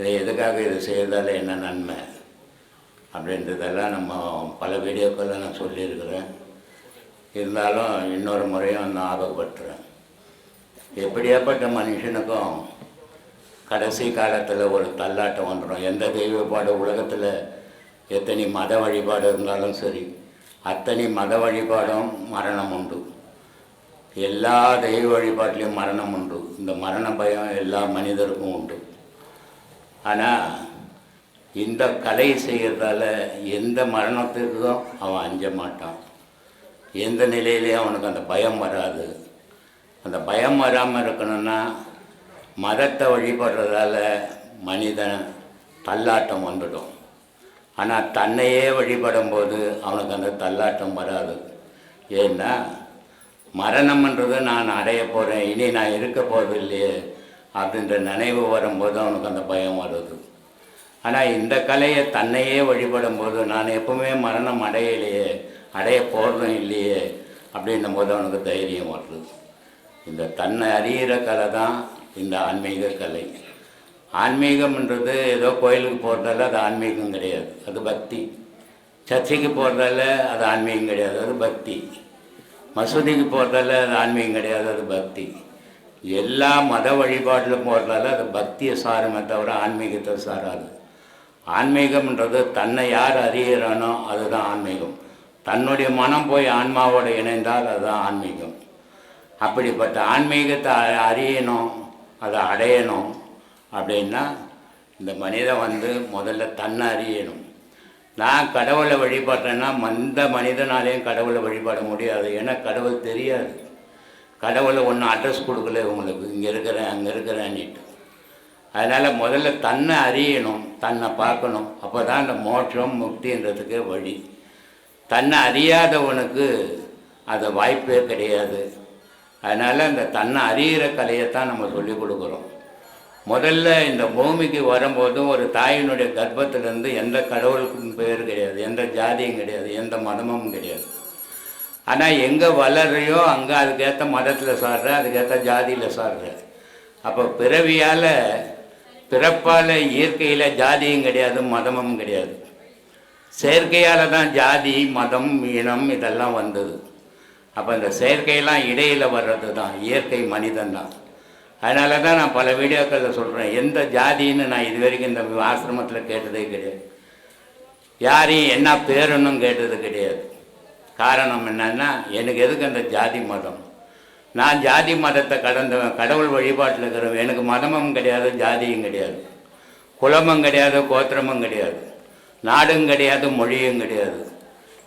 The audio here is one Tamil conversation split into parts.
இதை எதுக்காக இது செய்கிறதால என்ன நன்மை? அப்படின்றதெல்லாம் நம்ம பல வீடியோக்களில் நான் சொல்லியிருக்கிறேன். இருந்தாலும் இன்னொரு முறையும் நான் ஆர்வப்பட்டுறேன். எப்படியாப்பட்ட மனுஷனுக்கும் கடைசி காலத்தில் ஒரு தள்ளாட்டம் வந்துடும் எந்த தெய்வப்பாடு உலகத்தில் எத்தனை மத வழிபாடு இருந்தாலும் சரி அத்தனை மத வழிபாடும் மரணம் உண்டு. எல்லா தெய்வ வழிபாட்டிலையும் மரணம் உண்டு. இந்த மரண பயம் எல்லா மனிதருக்கும் உண்டு. ஆனால் இந்த கலை செய்கிறதால எந்த மரணத்துக்கும் அவன் அஞ்ச மாட்டான். எந்த நிலையிலையும் அவனுக்கு அந்த பயம் வராது. அந்த பயம் வராமல் இருக்கணும்னா மதத்தை வழிபடுறதால மனிதன் தள்ளாட்டம் வந்துடும். ஆனால் தன்னையே வழிபடும் போது அவனுக்கு அந்த தள்ளாட்டம் வராது. ஏன்னா மரணம்ன்றது நான் அடைய போகிறேன் இனி நான் இருக்க போகிறது இல்லையே அப்படின்ற நினைவு வரும்போது அவனுக்கு அந்த பயம் வருது. ஆனால் இந்த கலையை தன்னையே வழிபடும் போது நான் எப்பவுமே மரணம் அடையலையே அடைய போகிறதும் இல்லையே அப்படின்னும் போது அவனுக்கு தைரியம் வருது. இந்த தன்னை அறிகிற கலை தான் இந்த ஆன்மீக கலை. ஆன்மீகம்ன்றது ஏதோ கோயிலுக்கு போகிறதால அது ஆன்மீகம் கிடையாது அது பக்தி. சர்ச்சைக்கு போகிறதால அது ஆன்மீகம் கிடையாது அது பக்தி. மசூதிக்கு போகிறதால அது ஆன்மீகம் கிடையாது அது பக்தி. எல்லா மத வழிபாட்டிலும் போகிறதால அது பக்தியை சாருமே தவிர ஆன்மீகத்தை சாராது. ஆன்மீகம்ன்றது தன்னை யார் அறியிறானோ அதுதான் ஆன்மீகம். தன்னுடைய மனம் போய் ஆன்மாவோடு இணைந்தால் அதுதான் ஆன்மீகம். அப்படிப்பட்ட ஆன்மீகத்தை அ- அறியணும் அதை அடையணும் அப்படின்னா இந்த மனிதன் வந்து முதல்ல தன்னை அறியணும். நான் கடவுளை வழிபடுறேன்னா மந்த மனிதனாலேயும் கடவுளை வழிபட முடியாது. ஏன்னா கடவுள் தெரியாது. கடவுளை ஒன்றும் அட்ரஸ் கொடுக்கல உங்களுக்கு இங்கே இருக்கிறேன் அங்கே இருக்கிறேன்னுட்டு அதனால் முதல்ல தன்னை அறியணும் தன்னை பார்க்கணும். அப்போ தான் அந்த மோட்சம் முக்தின்றதுக்கு வழி. தன்னை அறியாதவனுக்கு அது வாய்ப்பே கிடையாது. அதனால் அந்த தன்னை அறிகிற கலையைத்தான் நம்ம சொல்லிக் கொடுக்குறோம். முதல்ல இந்த பூமிக்கு வரும்போதும் ஒரு தாயினுடைய கர்ப்பத்திலேருந்து எந்த கடவுளுக்கும் பேர் கிடையாது எந்த ஜாதியும் கிடையாது எந்த மதமும் கிடையாது. ஆனால் எங்கே வளர்றையோ அங்கே அதுக்கேற்ற மதத்தில் சாடுற அதுக்கேற்ற ஜாதியில் சாடுற அப்போ பிறவியால் பிறப்பால் இயற்கையில் ஜாதியும் கிடையாது மதமும் கிடையாது. செயற்கையால் தான் ஜாதி மதம் இனம் இதெல்லாம் வந்தது. அப்போ இந்த செயற்கையெல்லாம் இடையில் வர்றது தான் இயற்கை மனிதன் தான் அதனால தான் நான் பல வீடியோக்களில் சொல்கிறேன் எந்த ஜாதின்னு நான் இது வரைக்கும் இந்த ஆசிரமத்தில் கேட்டதே கிடையாது. யாரையும் என்ன பேருன்னும் கேட்டது கிடையாது. காரணம் என்னன்னா எனக்கு எதுக்கு அந்த ஜாதி மதம்? நான் ஜாதி மதத்தை கடந்தவன் கடவுள் வழிபாட்டில் இருக்கிறவன் எனக்கு மதமும் கிடையாது ஜாதியும் கிடையாது. குலமும் கிடையாது கோத்திரமும் கிடையாது. நாடும் கிடையாது மொழியும் கிடையாது.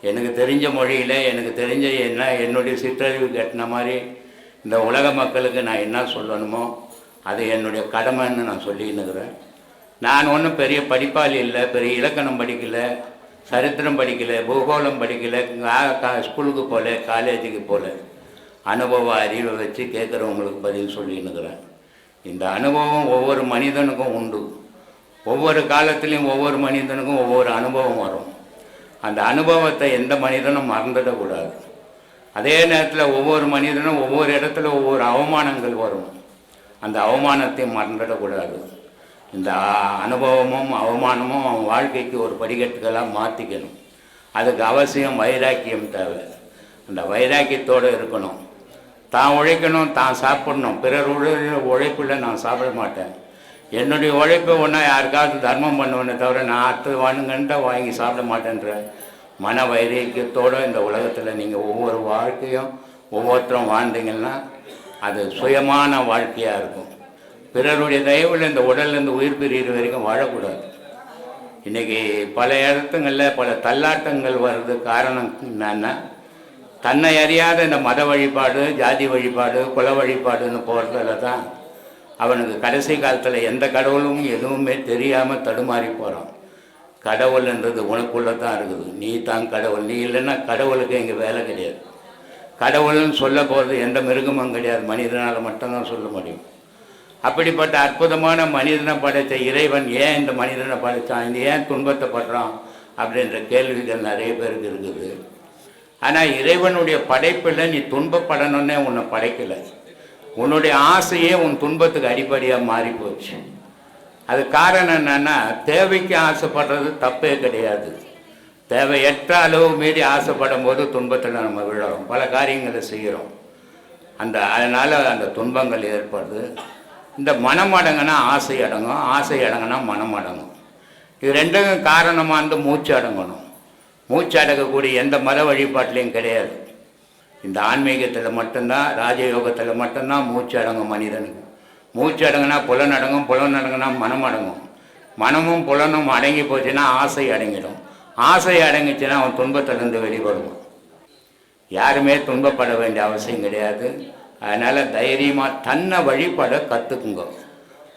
எனக்கு தெரிஞ்ச மொழியில் எனக்கு தெரிஞ்ச என்ன என்னுடைய சிற்றறிவு கட்டின மாதிரி இந்த உலக மக்களுக்கு நான் என்ன சொல்லணுமோ அது என்னுடைய கடமைன்னு நான் சொல்லின்னுக்கிறேன். நான் ஒன்றும் பெரிய படிப்பாளி இல்லை பெரிய இலக்கணம் படிக்கலை. சரித்திரம் படிக்கலை பூகோளம் படிக்கலை கா- ஸ்கூலுக்கு போகல காலேஜுக்கு போகல அனுபவ அறிவை வச்சு கேட்குறவங்களுக்கு பதில் சொல்லின்னுக்கிறேன் இந்த அனுபவம் ஒவ்வொரு மனிதனுக்கும் உண்டு. ஒவ்வொரு காலத்துலேயும் ஒவ்வொரு மனிதனுக்கும் ஒவ்வொரு அனுபவம் வரும். அந்த அனுபவத்தை எந்த மனிதனும் மறந்துடக்கூடாது. அதே நேரத்தில் ஒவ்வொரு மனிதனும் ஒவ்வொரு இடத்துல ஒவ்வொரு அவமானங்கள் வரும். அந்த அவமானத்தை மறந்துடக்கூடாது. இந்த அனுபவமும் அவமானமும் அவன் வாழ்க்கைக்கு ஒரு படிக்கட்டுகளாக மாற்றிக்கணும் அதுக்கு அவசியம் வைராக்கியம் தேவை. அந்த வைராக்கியத்தோடு இருக்கணும். தான் உழைக்கணும் தான் சாப்பிடணும். பிறர் உழைப்பில் நான் சாப்பிட மாட்டேன். என்னுடைய உழைப்பை ஒன்றா யாருக்காவது தர்மம் பண்ணுவேனே தவிர நான் அடுத்தது வாங்குங்கன்ட்டு வாங்கி சாப்பிட மாட்டேன்ற மன வைராக்கியத்தோடு இந்த உலகத்தில் நீங்கள் ஒவ்வொரு வாழ்க்கையும் ஒவ்வொருத்தரும் வாழ்ந்தீங்கன்னா அது சுயமான வாழ்க்கையாக இருக்கும். பிறருடைய தயவில் இந்த உடல்லேருந்து உயிர் பிரிகிற வரைக்கும் வாழக்கூடாது. இன்றைக்கி பல இடத்துங்களில் பல தள்ளாட்டங்கள் வர்றது காரணம் என்னன்னா தன்னை அறியாத இந்த மத வழிபாடு ஜாதி வழிபாடு குல வழிபாடுன்னு போகிறதுல தான் அவனுக்கு கடைசி காலத்தில் எந்த கடவுளும் எதுவுமே தெரியாமல் தடுமாறி போகிறான் கடவுள்ன்றது உனக்குள்ளே தான் இருக்குது. நீ தான் கடவுள். நீ இல்லைன்னா கடவுளுக்கு இங்கே வேலை கிடையாது. கடவுள்னு சொல்ல போகிறது எந்த மிருகமும் கிடையாது. மனிதனால் மட்டும்தான் சொல்ல முடியும். அப்படிப்பட்ட அற்புதமான மனிதனை படைத்த இறைவன் ஏன் இந்த மனிதனை படைத்தான்? இந்த ஏன் துன்பத்தைப்படுறான்? அப்படின்ற கேள்விகள் நிறைய பேருக்கு இருக்குது. ஆனால் இறைவனுடைய படைப்பில் நீ துன்பப்படணுன்னே உன்னை படைக்கலை. உன்னுடைய ஆசையே உன் துன்பத்துக்கு அடிப்படையாக மாறி போச்சு அது காரணம் என்னென்னா தேவைக்கு ஆசைப்படுறது தப்பே கிடையாது. தேவையற்ற அளவு மீறி ஆசைப்படும் போது துன்பத்தில் நம்ம விழுறோம். பல காரியங்களை செய்கிறோம். அந்த அதனால் அந்த துன்பங்கள் ஏற்படுது. இந்த மனம் அடங்கினா ஆசை அடங்கும் ஆசை அடங்கினா மனம் அடங்கும் இது ரெண்டும் காரணமாக இருந்து மூச்சு அடங்கணும். மூச்சு அடங்கக்கூடிய எந்த மத வழிபாட்டிலையும் கிடையாது. இந்த ஆன்மீகத்தில் மட்டும்தான் ராஜயோகத்தில் மட்டும்தான் மூச்சு அடங்கும் மனிதனுக்கு. மூச்சு அடங்கினா புலன் அடங்கும் புலன் அடங்கினா மனம் அடங்கும் மனமும் புலனும் அடங்கி போச்சுன்னா ஆசை அடங்கிடும். ஆசை அடங்கிச்சுன்னா அவன் துன்பத்திலிருந்து வெளிப்படுவான். யாருமே துன்பப்பட வேண்டிய அவசியம் கிடையாது. அதனால் தைரியமாக தன்னை வழிபட கற்றுக்குங்க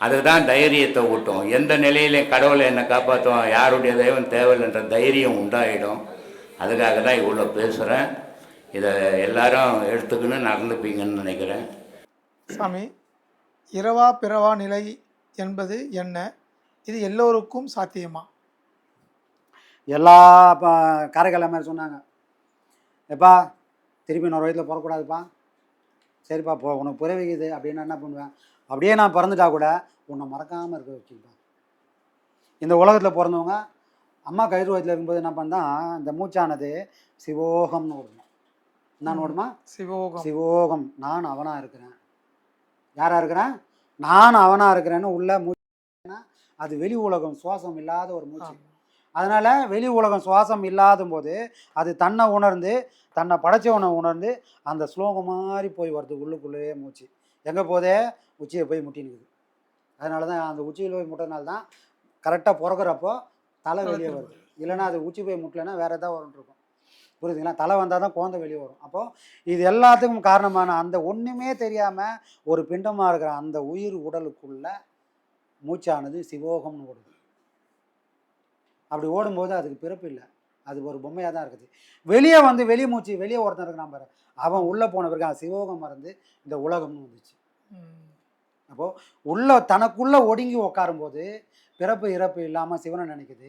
அதுதான் தைரியத்தை ஊட்டும். எந்த நிலையிலையும் கடவுளை என்னை காப்பாற்றுவோம் யாருடைய தெய்வம் தேவையில்லைன்ற தைரியம் உண்டாயிடும். அதுக்காக தான் இவ்வளோ பேசுகிறேன் இதை எல்லாரும் எடுத்துக்கின்னு நடந்துப்பீங்கன்னு நினைக்கிறேன். சாமி இரவா பிறவா நிலை என்பது என்ன? இது எல்லோருக்கும் சாத்தியமா? எல்லா இப்போ காரைக்கால் மாதிரி சொன்னாங்க. எப்பா திருப்பி இன்னொரு வயதில் பிறக்கூடாதுப்பா. சரிப்பா போ உனக்கு பிறவிக்குது அப்படின்னா என்ன பண்ணுவேன்? அப்படியே நான் பிறந்துட்டா கூட உன்னை மறக்காமல் இருக்க வச்சுப்பா இந்த உலகத்தில் பிறந்தவங்க அம்மா கயிறு வயதில் இருக்கும்போது என்ன பண்ணா இந்த மூச்சானது சிவோகம்னு ஓடணும் என்ன ஓடுமா? சிவோகம். சிவோகம். நான் அவனாக இருக்கிறேன். யாராக இருக்கிறேன்? நான் அவனாக இருக்கிறேன்னு உள்ள மூச்சுனா அது வெளி உலகம் சுவாசம் இல்லாத ஒரு மூச்சு. அதனால வெளி உலகம் சுவாசம் இல்லாத போது அது தன்னை உணர்ந்து தன்னை படைச்சவனை உணர்ந்து அந்த ஸ்லோகம் மாதிரி போய் வருது உள்ளுக்குள்ளேயே மூச்சு. எங்கே போதே உச்சியை போய் முட்டினுக்குது அதனால தான் அந்த உச்சியில் போய் முட்டினால தான் கரெக்டாக பிறக்கிறப்போ தலை வெளியே வருது. இல்லைன்னா அது உச்சி போய் முட்டலைன்னா வேற வரும்னு இருக்கும். புரியுதுங்களா? தலை வந்தால் தான் குழந்தை வெளியே வரும். அப்போது இது எல்லாத்துக்கும் காரணமான அந்த ஒன்றுமே தெரியாமல் ஒரு பிண்டமாக இருக்கிற அந்த உயிர் உடலுக்குள்ள மூச்சானது சிவோகம்னு ஓடுது. அப்படி ஓடும்போது அதுக்கு பிறப்பு இல்லை. அது ஒரு பொம்மையாக தான் இருக்குது. வெளியே வந்து வெளி மூச்சு வெளியே ஒருத்தன் இருக்கிறான் பாரு. அவன் உள்ளே போன பிறகு அவன் சிவோகம் மறந்து இந்த உலகம்னு வந்துச்சு. அப்போது உள்ள தனக்குள்ளே ஒடுங்கி உட்காரும்போது பிறப்பு இறப்பு இல்லாமல் சிவனை நினைக்குது.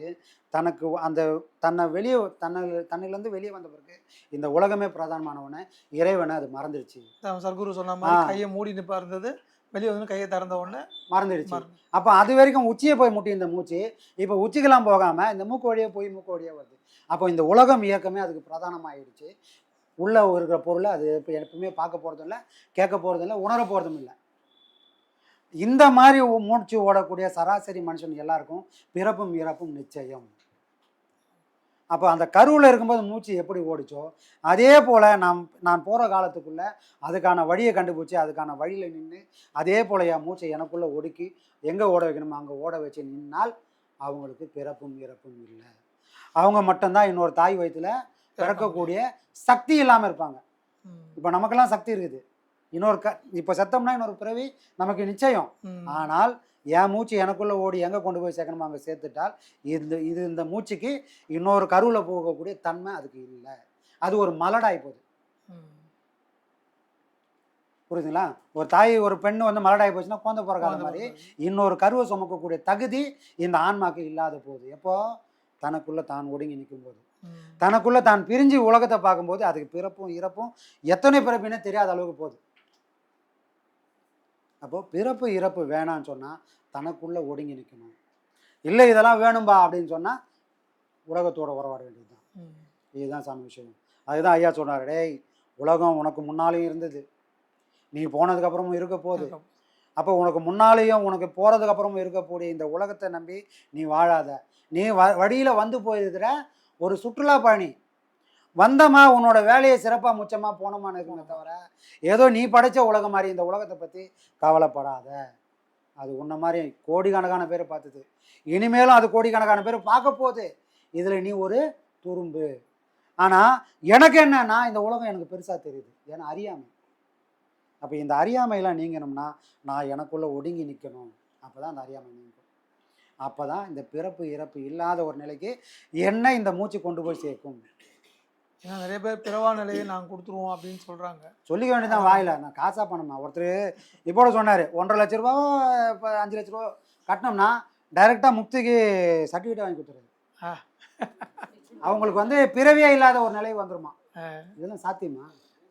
தனக்கு அந்த தன்னை வெளியே தன்னை தன்னிலேருந்து வெளியே வந்த பிறகு இந்த உலகமே பிரதானமானவனை இறைவனை அது மறந்துடுச்சு. சர்க்குரு சொன்ன மாதிரி. கையை மூடி நிப்பா இருந்தது வெளியே வந்து கையை திறந்த உடனே மறந்துடுச்சு. மறந்து. அப்போ அது வரைக்கும் உச்சியை போய் முட்டி இந்த மூச்சு. இப்போ உச்சிக்கெல்லாம் போகாமல் இந்த மூக்கு வழியாக போய் மூக்கு வழியாக வருது. அப்போ இந்த உலகம் இயக்கமே அதுக்கு பிரதானமாகிடுச்சு உள்ளே இருக்கிற பொருளை அது இப்போ எப்பவுமே பார்க்க போகிறதும் இல்லை கேட்க போகிறதும் இல்லை உணர போகிறதும் இல்லை. இந்த மாதிரி மூச்சு ஓடக்கூடிய சராசரி மனுஷன் எல்லாருக்கும் பிறப்பும் இறப்பும் நிச்சயம். அப்போ அந்த கருவில் இருக்கும்போது மூச்சு எப்படி ஓடிச்சோ அதே போல் நாம் நான் போகிற காலத்துக்குள்ளே அதுக்கான வழியை கண்டுபிடிச்சி அதுக்கான வழியில் நின்று அதே போல் என் மூச்சை எனக்குள்ளே ஒடுக்கி எங்கே ஓட வைக்கணுமோ அங்கே ஓட வச்சு நின்னால் அவங்களுக்கு பிறப்பும் இறப்பும் இல்லை. அவங்க மட்டும்தான் இன்னொரு தாய் வயித்துல பிறக்கக்கூடிய சக்தி இல்லாமல் இருப்பாங்க. இப்போ நமக்கெல்லாம் சக்தி இருக்குது. இன்னொரு க இப்போ செத்தோம்னா இன்னொரு பிறவி நமக்கு நிச்சயம். ஆனால் என் மூச்சு எனக்குள்ளே ஓடி எங்கே கொண்டு போய் சேர்க்கணுமோ அங்கே சேர்த்துட்டால் இந்த இது இந்த மூச்சுக்கு இன்னொரு கருவில் போகக்கூடிய தன்மை அதுக்கு இல்லை. அது ஒரு மலடாய் போகுது. புரியுதுங்களா? ஒரு தாய் ஒரு பெண் வந்து மலடாய் போச்சுன்னா குழந்தை பிறக்காத மாதிரி. இன்னொரு கருவை சுமக்கக்கூடிய தகுதி இந்த ஆன்மாக்கு இல்லாத போகுது. எப்போ? தனக்குள்ள தான் ஒடுங்கி நிற்கும் போது. தனக்குள்ள தான் பிரிஞ்சு உலகத்தை பார்க்கும்போது அதுக்கு பிறப்பும் இறப்பும் எத்தனை பிறப்புனே தெரியாத அளவுக்கு போகுது. அப்போ பிறப்பு இறப்பு வேணான்னு சொன்னா தனக்குள்ள ஒடுங்கி நிற்கணும் இல்லை இதெல்லாம் வேணும்பா அப்படின்னு சொன்னா உலகத்தோட உறவாட வேண்டியதுதான். ம். இதுதான் சாமி விஷயம். அதுதான் ஐயா சொன்னார் டேய் உலகம் உனக்கு முன்னாலேயும் இருந்தது. நீ போனதுக்கு அப்புறமும் இருக்க போகுது. அப்போ உனக்கு முன்னாலேயும் உனக்கு போகிறதுக்கு அப்புறமும் இருக்கக்கூடிய இந்த உலகத்தை நம்பி நீ வாழாத. நீ வ வழியில் வந்து போயிருக்கிற ஒரு சுற்றுலா பயணி வந்தமா உன்னோட வேலையை சிறப்பாக முச்சமாக போனோமான்னு இருக்குமே தவிர ஏதோ நீ படைச்ச உலகம் மாதிரி இந்த உலகத்தை பற்றி கவலைப்படாத. அது உன்ன மாதிரி கோடிக்கணக்கான பேரை பார்த்தது. இனிமேலும் அது கோடிக்கணக்கான பேர் பார்க்க போகுது. இதில் நீ ஒரு துரும்பு. ஆனால் எனக்கு என்னன்னா இந்த உலகம் எனக்கு பெருசாக தெரியுது. ஏன்னா அறியாமை. அப்போ இந்த அறியாமையெல்லாம் நீங்கணும்னா நான் எனக்குள்ளே ஒடுங்கி நிற்கணும் அப்போ தான் அந்த அறியாமை நீங்கும். அப்போ தான் இந்த பிறப்பு இறப்பு இல்லாத ஒரு நிலைக்கு என்ன இந்த மூச்சு கொண்டு போய் சேர்க்கும். ஏன்னா நிறைய பேர் பிறவா நிலையை நாங்கள் கொடுத்துருவோம் அப்படின்னு சொல்றாங்க. சொல்லிக்க வேண்டியதான் வாயில. நான் காசா பணமா ஒருத்தர் இப்போட சொன்னார் ஒன்றரை லட்ச ரூபா இப்போ அஞ்சு லட்ச ரூபா கட்டினோம்னா டைரெக்டாக முக்திக்கு சர்டிஃபிகேட் வாங்கி கொடுத்துருது. அவங்களுக்கு வந்து பிறவியே இல்லாத ஒரு நிலை வந்துருமா. இதெல்லாம் சாத்தியமா?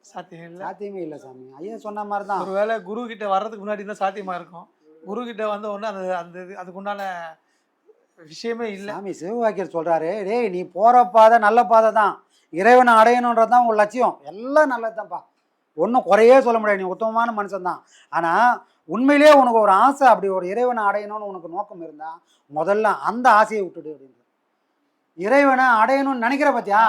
சாத்தியம் இல்லை. சாத்தியமே இல்லை சாமி. ஐயா சொன்ன மாதிரி தான் ஒருவேளை குரு கிட்ட வர்றதுக்கு முன்னாடி தான் சாத்தியமா இருக்கும். குரு கிட்ட வந்த உடனே அந்த அந்த இது- அதுக்குண்டான விஷயமே இல்லை. சாமி சிவவாக்கியர் சொல்றாரு டேய் நீ போற பாதை நல்ல பாதை தான் இறைவனை அடையணுன்றது தான் உன் லட்சியம். எல்லாம் நல்லதுதான்ப்பா. ஒன்றும் குறையே சொல்ல முடியாது. நீ உத்தமமான மனுஷன் தான். ஆனால் உண்மையிலேயே உனக்கு ஒரு ஆசை அப்படி ஒரு இறைவனை அடையணும்னு உனக்கு நோக்கம் இருந்தா முதல்ல அந்த ஆசையை விட்டுடு அப்படின்னு இறைவனை அடையணும்னு நினைக்கிற பத்தியா?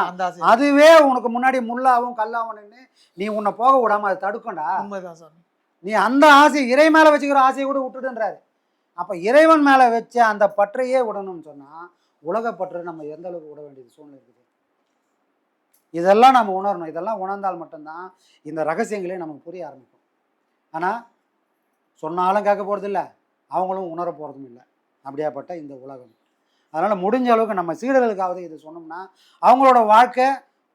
அதுவே உனக்கு முன்னாடி முள்ளாவும் கல்லாவும் நின்னு நீ உன்னை போக விடாம அதை தடுக்கும்டா. உண்மைதான் சாமி. நீ அந்த ஆசை இறை மேல வச்சுக்கிற ஆசையை கூட விட்டுடுன்றாரு. அப்ப இறைவன் மேல வச்ச அந்த பற்றையே விடணும்னு சொன்னா உலகப்பற்று நம்ம எந்த அளவுக்கு விட வேண்டியது? சூழ்நிலை இருக்குது இதெல்லாம் நம்ம உணரணும். இதெல்லாம் உணர்ந்தால் மட்டும்தான் இந்த ரகசியங்களே நமக்கு புரிய ஆரம்பிக்கும். ஆனால் சொன்னாலும் கேட்க போகிறதில்ல அவங்களும் உணர போகிறதும் இல்லை. அப்படியாப்பட்ட இந்த உலகம். அதனால் முடிஞ்ச அளவுக்கு நம்ம சீடர்களுக்காவது இது சொன்னோம்னா அவங்களோட வாழ்க்கை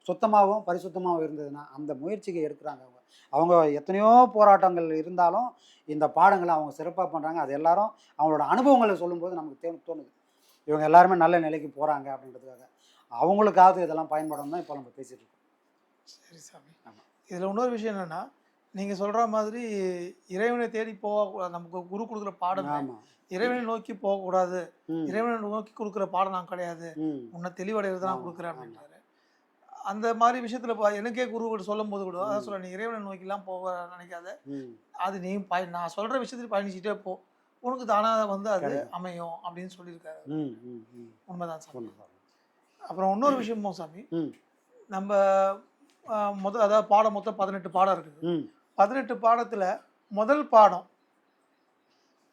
சுத்தமாகவும் பரிசுத்தமாகவும் இருந்ததுன்னா அந்த முயற்சிக்கு எடுக்கிறாங்க அவங்க. அவங்க எத்தனையோ போராட்டங்கள் இருந்தாலும் இந்த பாடங்களை அவங்க சிறப்பாக பண்ணுறாங்க அது எல்லாரும் அவங்களோட அனுபவங்களை சொல்லும்போது நமக்கு தே தோணுது. இவங்க எல்லாருமே நல்ல நிலைக்கு போகிறாங்க அப்படின்றதுக்காக. அவங்களுக்காவது இதெல்லாம் பயன்படும் தான் இப்போ நம்ம பேசிட்டு இருக்கோம். சரி சாமி. இதுல இன்னொரு விஷயம் என்னன்னா நீங்க சொல்ற மாதிரி இறைவனை தேடி போகக்கூடாது நமக்கு குரு கொடுக்குற பாடம் ஆமாம் இறைவனை நோக்கி போகக்கூடாது இறைவனை நோக்கி கொடுக்குற பாடம் நான் கிடையாது. உன்னை தெளிவடைகிறது நான் கொடுக்குறேன். அப்படின்றாரு. அந்த மாதிரி விஷயத்துல எனக்கே குரு சொல்லும் போது கூட அதான் சொல்ல நீ இறைவனை நோக்கிலாம் போக நினைக்காத. அது நீ பய நான் சொல்ற விஷயத்துல பயணிச்சுட்டே போ. உனக்கு தானா வந்து அது. அமையும் அப்படின்னு சொல்லியிருக்காரு. உண்மைதான் ஒன்று அப்புறம் இன்னொரு விஷயமும் சாமி நம்ம முதல் அதாவது பாடம் மொத்தம் பதினெட்டு பாடம் இருக்குது. பதினெட்டு பாடத்துல முதல் பாடம்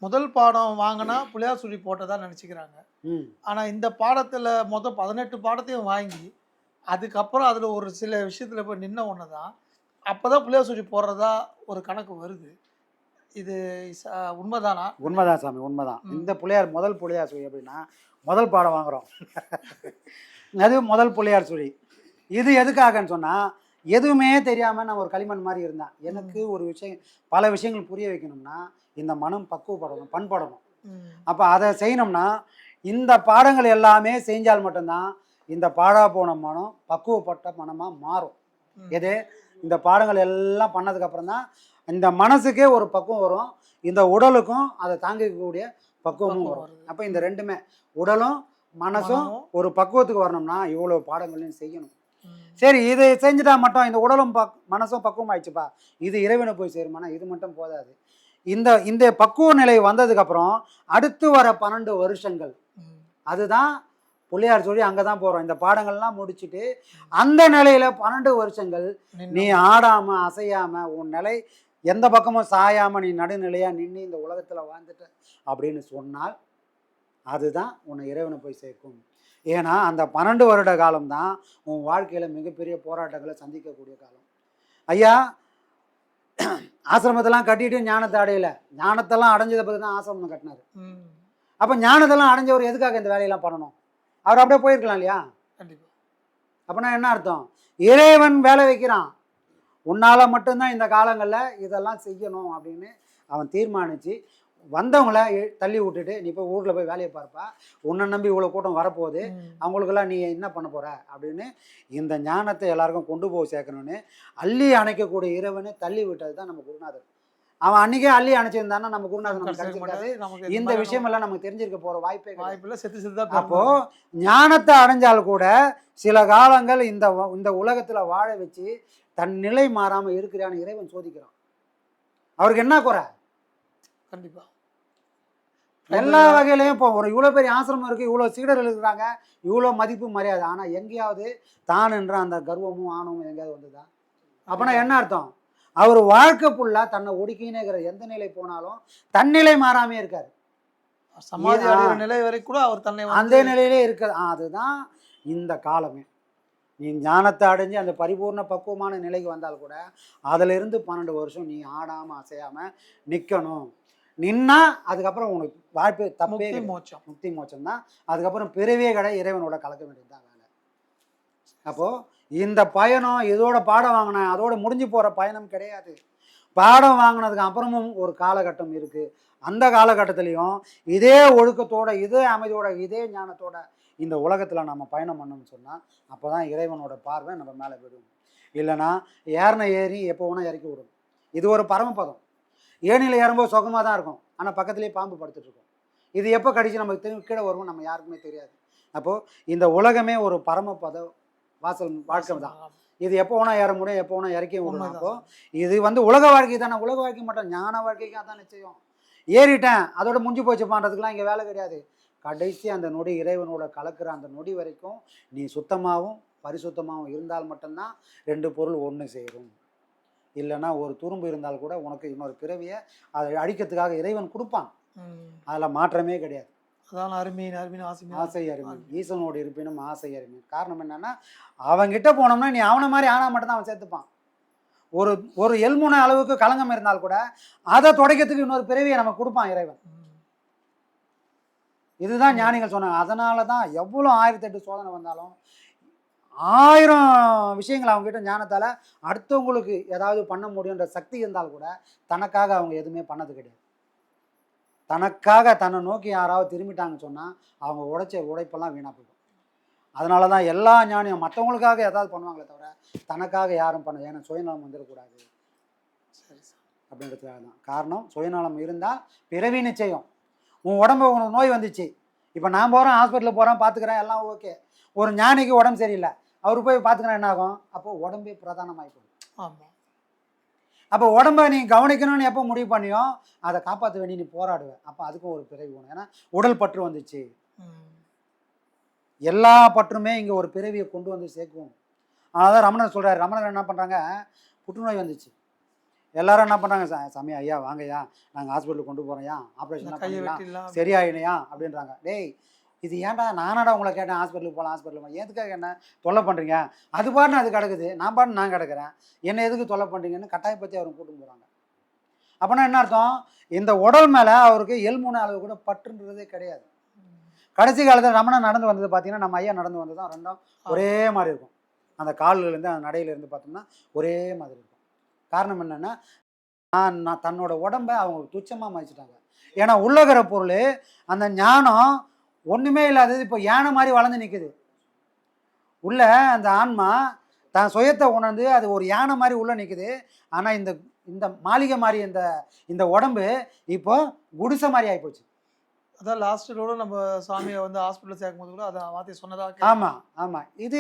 முதல் பாடம் வாங்கினா புளியார் சுழி போட்டதா நினச்சிக்கிறாங்க. ம். ஆனா இந்த பாடத்துல மொத்தம் பதினெட்டு பாடத்தையும் வாங்கி அதுக்கப்புறம் அதுல ஒரு சில விஷயத்துல போய் நின்ன ஒன்று தான் அப்போதான் புளியார் சுழி போடுறதா ஒரு கணக்கு வருது. இது உண்மைதானா? உண்மைதான் சாமி உண்மைதான். இந்த புள்ளையார் முதல் புள்ளையார் சுழி அப்படின்னா முதல் பாடம் வாங்குறோம். அது முதல் புள்ளையார் சுழி. இது எதுக்காகன்னு சொன்னா எதுவுமே தெரியாம நான் ஒரு களிமண் மாதிரி இருந்தேன். எனக்கு ஒரு விஷயம் பல விஷயங்கள் புரிய வைக்கணும்னா இந்த மனம் பக்குவப்படணும் பண்படணும். அப்போ அதை செய்யணும்னா இந்த பாடங்கள் எல்லாமே செஞ்சால் மட்டும்தான் இந்த பாழா போன மனம் பக்குவப்பட்ட மனமாக மாறும். எது? இந்த பாடங்கள் எல்லாம் பண்ணதுக்கு அப்புறம் தான் இந்த மனசுக்கே ஒரு பக்குவம் வரும். இந்த உடலுக்கும் அதை தாங்கிக்கக்கூடிய பக்குவமும் பக்குவம் வரும். அப்போ இந்த ரெண்டுமே உடலும் மனசும். ஒரு பக்குவத்துக்கு வரணும்னா இவ்வளோ பாடங்களையும் செய்யணும். சரி இது செஞ்சுட்டா மட்டும் இந்த உடலும் பக் மனசும் பக்குவம் ஆயிடுச்சுப்பா இது இறைவனை போய் சேருமானா இது மட்டும் போதாது இந்த இந்த பக்குவ நிலை வந்ததுக்கு அப்புறம் அடுத்து வர பன்னெண்டு வருஷங்கள். அதுதான் புள்ளையார் சொல்லி அங்கே தான் போகிறோம் இந்த பாடங்கள்லாம் முடிச்சுட்டு அந்த நிலையில பன்னெண்டு வருஷங்கள். நீ ஆடாம அசையாம உன் நிலை எந்த பக்கமும் சாயாம நீ நடுநிலையா நின்று இந்த உலகத்துல வாழ்ந்துட்ட அப்படின்னு சொன்னால் அதுதான் உன்னை இறைவனை போய் சேர்க்கும். ஏன்னா அந்த பன்னெண்டு வருட காலம்தான் உன் வாழ்க்கையில மிகப்பெரிய போராட்டங்களை சந்திக்கக்கூடிய காலம். ஐயா ஆசிரமத்தெல்லாம் கட்டிட்டு ஞானத்தை அடையல. ஞானத்தெல்லாம் அடைஞ்சதை பற்றி தான் ஆசிரமம் கட்டினாரு. அப்போ ஞானத்தெல்லாம் அடைஞ்சவர் எதுக்காக இந்த வேலையெல்லாம் பண்ணணும்? அவர் அப்படியே போயிருக்கலாம் இல்லையா? அப்படின்னா என்ன அர்த்தம்? இறைவன் வேலை வைக்கிறான். உன்னால மட்டும்தான் இந்த காலங்களில் இதெல்லாம் செய்யணும் அப்படின்னு அவன் தீர்மானித்து வந்தவங்கள தள்ளி விட்டுட்டு நீ போய் ஊரில் போய் வேலையை பார்ப்பா. உன்னை நம்பி இவ்வளோ கூட்டம் வரப்போகுது. அவங்களுக்கெல்லாம் நீ என்ன பண்ண போற? அப்படின்னு இந்த ஞானத்தை எல்லாருக்கும் கொண்டு போய் சேர்க்கணும்னு அள்ளி அணைக்கக்கூடிய இறைவனை தள்ளி விட்டது தான் நம்ம குருநாதர். அவன் அன்னைக்கே அள்ளி அணைச்சிருந்தான்னா நம்ம குருநாதர் நமக்கு கிடைச்சிருக்காது. இந்த மாதிரி விஷயம் எல்லாம் நமக்கு தெரிஞ்சிருக்க போற வாய்ப்பே கிடையாது. வாய்ப்பில்லை செத்து செத்து தான் அப்போ ஞானத்தை அடைஞ்சால் கூட சில காலங்கள் இந்த இந்த உலகத்துல வாழ வச்சு தன் நிலை மாறாம இருக்கிறான்னு இறைவன் சோதிக்கிறான். அவருக்கு என்ன குறை? கண்டிப்பா. எல்லா வகையிலையும் இப்போ ஒரு இவ்வளோ பெரிய ஆசிரமம் இருக்கு இவ்வளோ சீடர்கள் இருக்கிறாங்க இவ்வளோ மதிப்பு மரியாதை. ஆனா எங்கேயாவது தான் என்ற அந்த கர்வமும் ஆணவமும் எங்கேயாவது வந்ததா? அப்படின்னா என்ன அர்த்தம்? அவர் வாழ்க்கை ஃபுல்லா தன்னை ஒடுக்கினேங்கிற எந்த நிலை போனாலும் தன்னிலை மாறாமே இருக்காரு. சமாதி நிலை வரை கூட அவர் தன்னை அந்த நிலையிலே இருக்க அதுதான் இந்த காலமே. நீ ஞானத்தை அடைஞ்சு அந்த பரிபூர்ண பக்குவமான நிலைக்கு வந்தால் கூட அதிலிருந்து பன்னெண்டு வருஷம் நீ ஆடாமல் அசையாமல் நிற்கணும் நின்னா அதுக்கப்புறம் உனக்கு வாய்ப்பு தப்பே. மோட்சம். முக்தி மோட்சம் தான் அதுக்கப்புறம் பிறவியே கடை இறைவனோட கலக்க வேண்டியது தான் வேலை. அப்போது இந்த பயணம் இதோட பாடம் வாங்கினேன் அதோட முடிஞ்சு போகிற பயணம் கிடையாது. பாடம் வாங்கினதுக்கு அப்புறமும் ஒரு காலகட்டம் இருக்குது அந்த காலகட்டத்திலையும் இதே ஒழுக்கத்தோட இதே அமைதியோட இதே ஞானத்தோட இந்த உலகத்தில் நம்ம பயணம் பண்ணோம்னு சொன்னால் அப்போ தான் இறைவனோட பார்வை நம்ம மேலே விடும் இல்லைன்னா ஏறின ஏறி எப்போ வேணால் இறக்கி விடும். இது ஒரு பரமபதம். ஏணியில் ஏறும்போது சுகமாக தான் இருக்கும். ஆனால் பக்கத்துலேயே பாம்பு படுத்துட்டு இருக்கும். இது எப்போ கடிச்சு நமக்கு திரும்பி கீழே வரும் நம்ம யாருக்குமே தெரியாது. அப்போது இந்த உலகமே ஒரு பரமபத வாசல் வாழ்க்கை தான். இது எப்போ வேணா ஏற முடியும் எப்போ வேணா இறக்கி விடணும் அப்போ இது வந்து உலக வாழ்க்கை தானே. உலக வாழ்க்கை மட்டும் ஞான வாழ்க்கைக்காக தான் நிச்சயம். ஏறிட்டேன் அதோட முடிஞ்சு போச்சு பண்ணுறதுக்குலாம் இங்கே வேலை கிடையாது. கடைசி அந்த நொடி இறைவனோட கலக்கிற அந்த நொடி வரைக்கும் நீ சுத்தமாகவும் பரிசுத்தமாகவும் இருந்தால் மட்டும்தான் ரெண்டு பொருள் ஒன்று சேரும். இல்லைன்னா ஒரு துரும்பு இருந்தால் கூட உனக்கு இன்னொரு பிறவியை அதை அழிக்கிறதுக்காக இறைவன் கொடுப்பான். அதில் மாற்றமே கிடையாது. அதான் அருமையின் அருமையின் ஆசைமையின் ஆசை அருமை. ஈசனோடு இருப்பினும் ஆசை அருமை. காரணம் என்னன்னா அவன்கிட்ட போனோம்னா நீ அவனை மாதிரி ஆனா மட்டும்தான் அவன் சேர்த்துப்பான். ஒரு ஒரு எல்முனை அளவுக்கு களங்கம் இருந்தால் கூட அதை துடைக்கிறதுக்கு இன்னொரு பிறவியை நமக்கு கொடுப்பான் இறைவன். இதுதான் ஞானிகள் சொன்னாங்க. அதனால தான் எவ்வளோ ஆயிரத்தெட்டு சோதனை வந்தாலும் ஆயிரம் விஷயங்கள் அவங்ககிட்ட ஞானத்தால் அடுத்தவங்களுக்கு ஏதாவது பண்ண முடியுன்ற சக்தி இருந்தால் கூட தனக்காக அவங்க எதுவுமே பண்ணது கிடையாது. தனக்காக தன்னை நோக்கி யாராவது திரும்பிட்டாங்கன்னு சொன்னால் அவங்க உடைச்ச உழைப்பெல்லாம் வீணாக போயிடும். அதனால தான் எல்லா ஞானியும் மற்றவங்களுக்காக ஏதாவது பண்ணுவாங்களே தவிர தனக்காக யாரும் பண்ண ஏன்னா சுயநலம் வந்துடக்கூடாது. சரி சார். அப்படின்றதுக்காக தான். காரணம் சுயநலம் இருந்தால் பிறவி நிச்சயம். உன் உடம்பு உனக்கு நோய் வந்துச்சு. இப்போ நான் போகிறேன் ஹாஸ்பிட்டலில் போகிறேன் பார்த்துக்கிறேன் எல்லாம் ஓகே ஒரு ஞானிக்கு உடம்பு சரியில்லை. அவர் போய் பார்த்துக்கிறேன் என்ன ஆகும் அப்போ உடம்பே பிரதானமாகி போகும் ஆமாம் அப்போ உடம்ப நீ கவனிக்கணும்னு எப்போ முடிவு பண்ணியோ அதை காப்பாற்ற வேண்டி நீ போராடுவ. அப்போ அதுக்கும் ஒரு பிறவி வேணும் ஏன்னா உடல் பற்று வந்துச்சு. எல்லா பற்றுமே இங்கே ஒரு பிறவியை கொண்டு வந்து சேர்க்கும். அதனால தான் ரமணர் சொல்கிறார் ரமணர் என்ன பண்ணுறாங்க புற்றுநோய் வந்துச்சு. எல்லாரும் என்ன பண்ணுறாங்க சாமி ஐயா வாங்கய்யா. நாங்கள் ஹாஸ்பிட்டலுக்கு கொண்டு போகிறோம்யா ஆப்ரேஷன் சரியாயினையா அப்படின்றாங்க. டேய் இது ஏன்டா நானாடா உங்களை கேட்டேன் ஹாஸ்பிட்டலுக்கு போகலாம் ஹாஸ்பிட்டலுக்கு போகலாம் எதுக்காக என்ன தொல்லை பண்ணுறீங்க அது பாட்டுன்னு அது கிடக்குது. நான் பாட்டு நான் கிடக்கிறேன். என்னை எதுக்கு தொல்லை பண்ணுறீங்கன்னு கட்டாயப்பத்தி அவரும் கூட்டு போகிறாங்க அப்போனா என்ன அர்த்தம்? இந்த உடல் மேலே அவருக்கு எல்முனை அளவு கூட பற்றுன்றதே கிடையாது. கடைசி காலத்தில் ரமணன் நடந்து வந்தது பார்த்தீங்கன்னா நம்ம ஐயா நடந்து வந்தது தான் ரெண்டும் ஒரே மாதிரி இருக்கும். அந்த கால்லேருந்து அந்த நடையிலேருந்து பார்த்தோம்னா ஒரே மாதிரி இருக்கும். காரணம் என்னென்னா நான் நான் தன்னோட உடம்பை அவங்க துச்சமாக மதிச்சிட்டாங்க. ஏன்னா உள்ளகிற பொருள் அந்த ஞானம் ஒன்றுமே இல்லாதது இப்போ யானை மாதிரி வளர்ந்து நிற்குது உள்ள அந்த ஆன்மா தான் சுயத்தை உணர்ந்து அது ஒரு யானை மாதிரி உள்ள நிற்குது ஆனால் இந்த இந்த மாளிகை மாதிரி இந்த இந்த உடம்பு இப்போ குடிசை மாதிரி ஆகிப்போச்சு அதான் லாஸ்ட் கூட நம்ம சாமியை வந்து ஹாஸ்பிட்டல் சேர்க்கும் போது கூட அதை வார்த்தை சொன்னதா கேள்வி. ஆமாம் ஆமாம் இது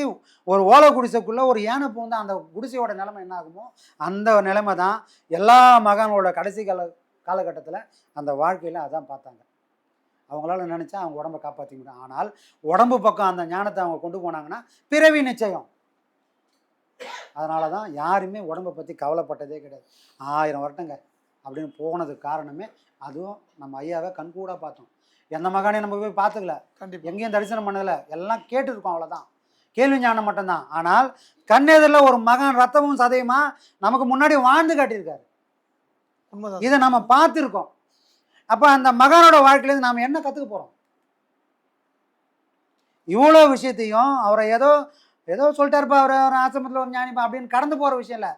ஒரு ஓலை குடிசைக்குள்ளே ஒரு யானை பூந்து அந்த குடிசையோட நிலைமை என்ன ஆகுமோ அந்த நிலைமை தான் எல்லா மகானோட கடைசி கால காலகட்டத்தில் அந்த வாழ்க்கையில் அதான் பார்த்தாங்க. அவங்களால நினச்சா அவங்க உடம்பை காப்பாற்றி முடியும். ஆனால் உடம்பு பக்கம் அந்த ஞானத்தை அவங்க கொண்டு போனாங்கன்னா பிறவி நிச்சயம். அதனால தான் யாருமே உடம்பை பற்றி கவலைப்பட்டதே கிடையாது. ஆயிரம் வருடங்க அப்படின்னு போனதுக்கு காரணமே அதுவும் நம்ம ஐயாவை கண்கூடாக பார்த்தோம். எந்த மகானையும் நம்ம போய் பார்த்துக்கல. கண்டிப்பா. எங்கேயும் தரிசனம் பண்ணதில்ல எல்லாம் கேட்டுருக்கோம் அவ்வளோதான் கேள்வி ஞானம் மட்டும்தான். ஆனால் கண்ணெதிரில் ஒரு மகன் ரத்தமும் சதையுமா நமக்கு முன்னாடி வாழ்ந்து காட்டியிருக்காரு. உண்மைதான். இதை நம்ம பார்த்துருக்கோம். அப்போ அந்த மகனோட வாழ்க்கையிலேருந்து நாம் என்ன கற்றுக்க போகிறோம் இவ்வளோ விஷயத்தையும் அவரை ஏதோ ஏதோ சொல்லிட்டாருப்பா அவர் ஒரு ஆசிரமத்தில் ஒரு ஞானிப்பா அப்படின்னு கடந்து போகிற விஷயம் இல்லை.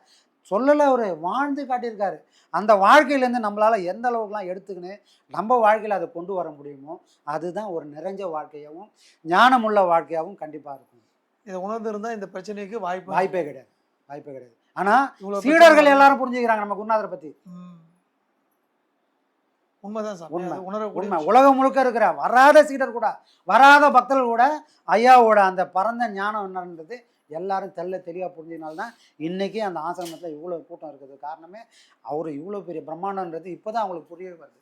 சொல்லலை அவர் வாழ்ந்து காட்டியிருக்காரு. அந்த வாழ்க்கையிலேருந்து நம்மளால் எந்த அளவுக்குலாம் எடுத்துக்கின்னு நம்ம வாழ்க்கையில் அதை கொண்டு வர முடியுமோ அதுதான் ஒரு நிறைஞ்ச வாழ்க்கையாகவும் ஞானமுள்ள வாழ்க்கையாகவும் கண்டிப்பாக இருக்கும். இதை உணர்ந்து இருந்தா இந்த பிரச்சனைக்கு வாய்ப்பு வாய்ப்பே கிடையாது. வாய்ப்பே கிடையாது. ஆனால் சீடர்கள் எல்லாரும் புரிஞ்சுக்கிறாங்க நம்ம குருநாதரை பற்றி. உண்மைதான் சாமி. உண்மை, உணரக்கூடிய உண்மை. உலகம் முழுக்க இருக்கிற வராத சீடர் கூட வராத பக்தர்கள் கூட ஐயாவோட அந்த பரந்த ஞானம் என்னன்றது எல்லாரும் தெல்ல தெளிவாக புரிஞ்சதுனால்தான் இன்னைக்கு அந்த ஆசிரமத்தில் இவ்வளோ கூட்டம் இருக்குது. காரணமே அவர் இவ்வளோ பெரிய பிரம்மாண்டன்றது இப்போ தான் அவங்களுக்கு புரிய வருது.